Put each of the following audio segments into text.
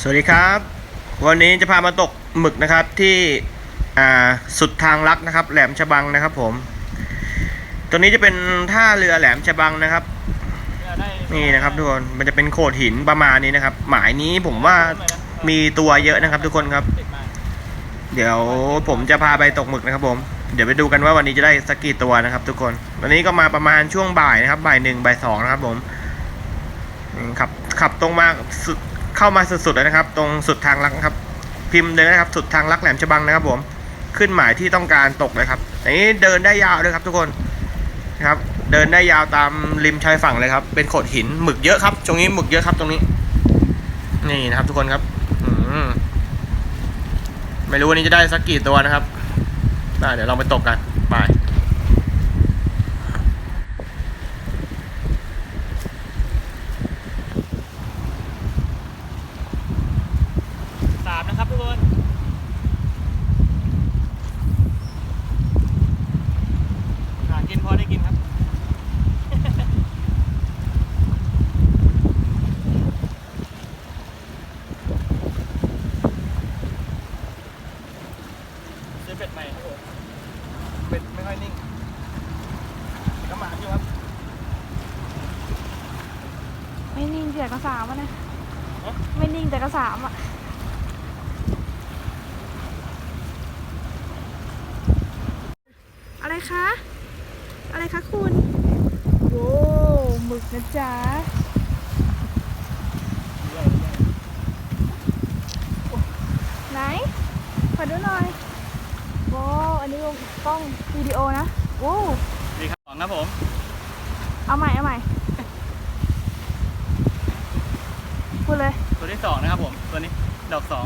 สวัสดีครับ วันนี้จะพามาตกหมึกนะครับที่สุดทางลักนะครับ แหลมฉบังนะครับผม ตัวนี้จะเป็นท่าเรือแหลมฉบังนะครับ นี่นะครับทุกคนมันจะเป็นโขดหินประมาณนี้นะครับ หมายนี้ผมว่ามีตัวเยอะนะครับ ทุกคนครับ เดี๋ยวผมจะพาไปตกหมึกนะครับผมเดี๋ยวไปดูกันว่าวันนี้จะได้สักกี่ตัวนะครับ ทุกคนวันนี้ก็มาประมาณช่วงบ่ายนะครับบ่ายหนึ่งบ่ายสองนะครับผมอืมขับขับตรงมาสุด เข้ามาสุดๆเลยนะครับ ตรงสุดทางลักนะครับ พิมพ์เลยนะครับ สุดทางลักแหลมฉบังนะครับผม ขึ้นหมายที่ต้องการตกเลยครับอันนี้เดินได้ยาวเลยครับทุกคนนะครับ เดินได้ยาวตามริมชายฝั่งเลยครับ เป็นโขดหินหมึกเยอะครับ ตรงนี้หมึกเยอะครับตรงนี้ นี่นะครับทุกคนครับอืไม่รู้วันนี้จะได้สักกี่ตัวนะครับเดี๋ยวเราไปตกกัน ไป สามนะครับ ทุกคนหากินพอได้กินครับซื้อเป็ดใหม่ครับผมเป็ดไม่ค่อยนิ่งก็หมาอยู่ครับไม่นิ่งแต่ก็สามอะนะฮะไม่นิ่งแต่ก็สามอะอะไร คะ อะไรคะคุณโว้หมึกนะจ๊ะไหนขอดูหน่อยโว้อันนี้กล้องวิดีโอนะโว้ดีครับสองครับผม เอาใหม่เอาใหม่พูดเลย ตัวที่สองนะครับผม ตัวนี้ดอกสอง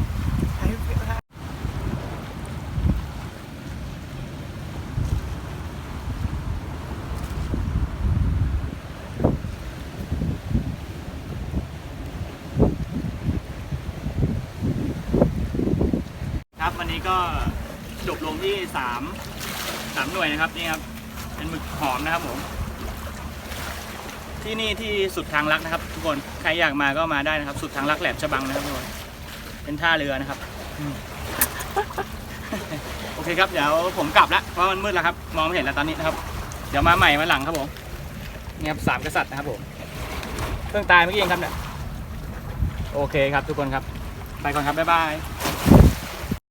นี้ก็จบลงที่สามสามหน่วยนะครับนี่ครับเป็นหมึกหอมนะครับผมที่นี่ที่สุดทางลักนะครับ ทุกคนใครอยากมาก็มาได้นะครับ สุดทางลักแหลมฉบังนะครับทุกคนเป็นท่าเรือนะครับโอเคครับเดี๋ยวผมกลับแล้วเพราะมันมืดแล้วครับ มองไม่เห็นแล้วตอนนี้นะครับ เดี๋ยวมาใหม่มาหลังครับผมนี่ครับสามกษัตริย์นะครับผมเพิ่งตายเมื่อกี้เองครับเนี่ยโอเคครับทุกคนครับ ไปก่อนครับบ๊ายบาย